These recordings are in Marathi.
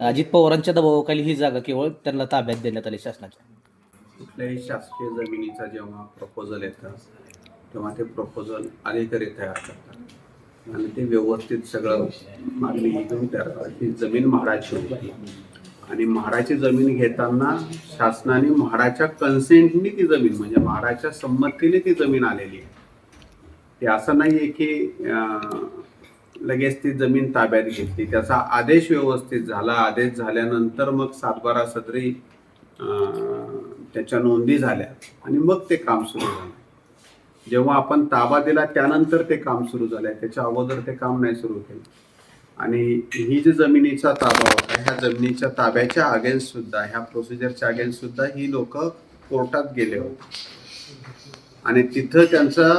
अजित पवारांच्या दबावाखाली ही जागा केवळ त्यांना ताब्यात देण्यात आली शासनाच्या. कुठल्याही शासकीय जमिनीचा जेव्हा प्रपोजल येतं तेव्हा ते प्रपोजल अधिकारी तयार करतात. आणि ते व्यवस्थित सगळं मागणी घेऊन तयार करतात ती जमीन म्हाडाची होती. आणि म्हाडाची जमीन घेताना शासनाने म्हाडाच्या कन्सेंटनी ती जमीन म्हणजे म्हाडाच्या संमतीने ती जमीन आलेली आहे. ते असं नाही आहे की अं, लगेच ती जमीन ताब्यात घेतली. त्याचा आदेश व्यवस्थित झाला. आदेश झाल्यानंतर मग सातबारा सदरी त्याच्या नोंदी झाल्या आणि मग ते काम सुरू झालं. जेव्हा आपण ताबा दिला त्यानंतर ते काम सुरू झालंय त्याच्या अगोदर ते काम नाही सुरू केलं. आणि ही जी जमिनीचा ताबा होता ह्या जमिनीच्या ताब्याच्या अगेन्स्ट सुद्धा ह्या प्रोसिजरच्या अगेन्स्ट सुद्धा ही लोक कोर्टात गेले होते. आणि तिथं त्यांचा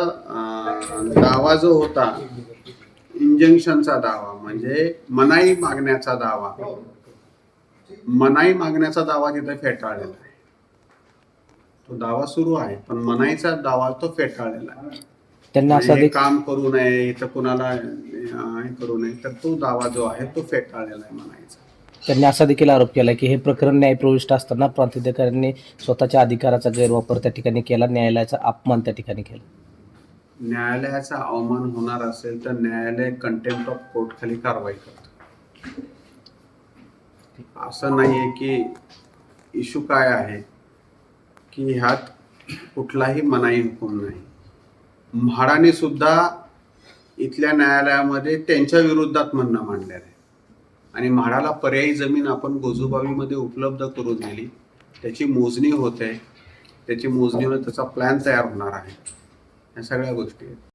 दावा जो होता इंजंक्शनचा दावा म्हणजे मनाई मागण्याचा दावा. मनाई मागण्याचा दावा तिथं फेटाळलेला आहे. तो दावा सुरू आहे पण मनाईचा दावा तो फेटाळलेला आहे. त्यांना असा म्हणजे हे देख काम करू नये इथं कुणाला हे करू नये तर तो दावा जो आहे तो फेटाळलेला आहे मनाईचा. त्यांनी असा देखील आरोप केला की हे प्रकरण न्यायप्रविष्ट असताना प्रांतिधिकाऱ्यांनी स्वतःच्या अधिकाराचा गैरवापर त्या ठिकाणी केला न्यायालयाचा अपमान त्या ठिकाणी केला. न्यायालयाचा अवमान होणार असेल तर न्यायालय कंटेम्प्ट ऑफ कोर्ट खाली कारवाई करत. असं नाहीये की इशू काय आहे की ह्यात कुठलाही मनाई हुकूम नाही. म्हाडाने सुद्धा इथल्या न्यायालयामध्ये त्यांच्या विरोधात म्हणणं मांडलेलं आहे. आणि म्हाडाला पर्यायी जमीन आपण गोजूबावीमध्ये उपलब्ध करून दिली. त्याची मोजणी होते. त्याची मोजणीवर त्याचा प्लॅन तयार होणार आहे. ह्या सगळ्या गोष्टी आहेत.